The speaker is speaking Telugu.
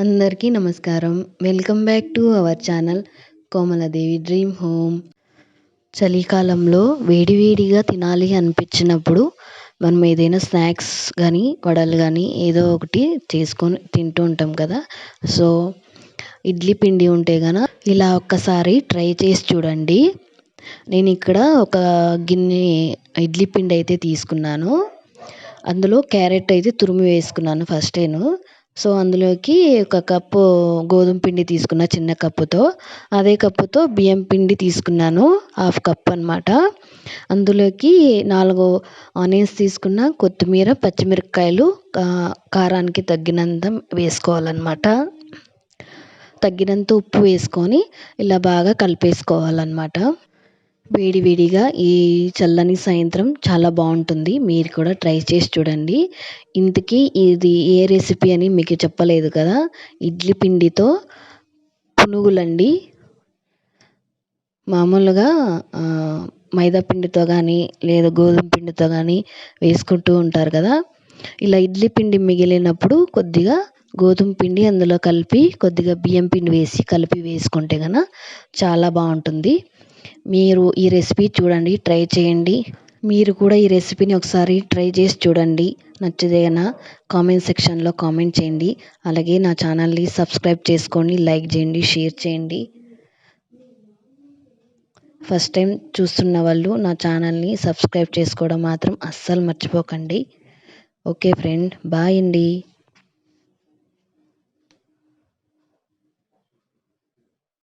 అందరికీ నమస్కారం. Welcome back to our channel Komaladevi dream home చలికాలంలో వేడివేడిగా తినాలి అనిపించినప్పుడు మనం ఏదైనా స్నాక్స్ కానీ వడలు కానీ ఏదో ఒకటి చేసుకొని తింటూ ఉంటాం కదా. సో ఇడ్లీ పిండి ఉంటే కనుక ఇలా ఒక్కసారి ట్రై చేసి చూడండి. నేను ఇక్కడ ఒక గిన్నె ఇడ్లీ పిండి అయితే తీసుకున్నాను. అందులో క్యారెట్ అయితే తురిమి వేసుకున్నాను ఫస్ట్ నేను. సో అందులోకి ఒక కప్పు గోధుమ పిండి తీసుకున్న చిన్న కప్పుతో. అదే కప్పుతో బియ్యం పిండి తీసుకున్నాను హాఫ్ కప్ అనమాట అందులోకి నాలుగు ఆనియన్స్ తీసుకున్న కొత్తిమీర పచ్చిమిరపకాయలు కారానికి తగ్గినంత వేసుకోవాలన్నమాట. తగ్గినంత ఉప్పు వేసుకొని ఇలా బాగా కలిపేసుకోవాలన్నమాట. వేడి వేడిగా ఈ చల్లని సాయంత్రం చాలా బాగుంటుంది. మీరు కూడా ట్రై చేసి చూడండి. ఇంతకీ ఇది ఏ రెసిపీ అని మీకు చెప్పలేదు కదా? ఇడ్లీ పిండితో పునుగులండి. మామూలుగా మైదా పిండితో కానీ లేదా గోధుమ పిండితో కానీ వేసుకుంటూ ఉంటారు కదా? ఇలా ఇడ్లీ పిండి మిగిలినప్పుడు కొద్దిగా గోధుమ పిండి అందులో కలిపి కొద్దిగా బియ్యం పిండి వేసి కలిపి వేసుకుంటే కనుక చాలా బాగుంటుంది. మీరు ఈ రెసిపీ చూడండి ట్రై చేయండి. మీరు కూడా ఈ రెసిపీని ఒకసారి ట్రై చేసి చూడండి. నచ్చదేనా కామెంట్ సెక్షన్లో కామెంట్ చేయండి. అలాగే నా ఛానల్ని సబ్స్క్రైబ్ చేసుకోండి లైక్ చేయండి షేర్ చేయండి. ఫస్ట్ టైం చూస్తున్న వాళ్ళు నా ఛానల్ని సబ్స్క్రైబ్ చేసుకోవడం మాత్రం అస్సలు మర్చిపోకండి. ఓకే ఫ్రెండ్ బాయ్ అండి.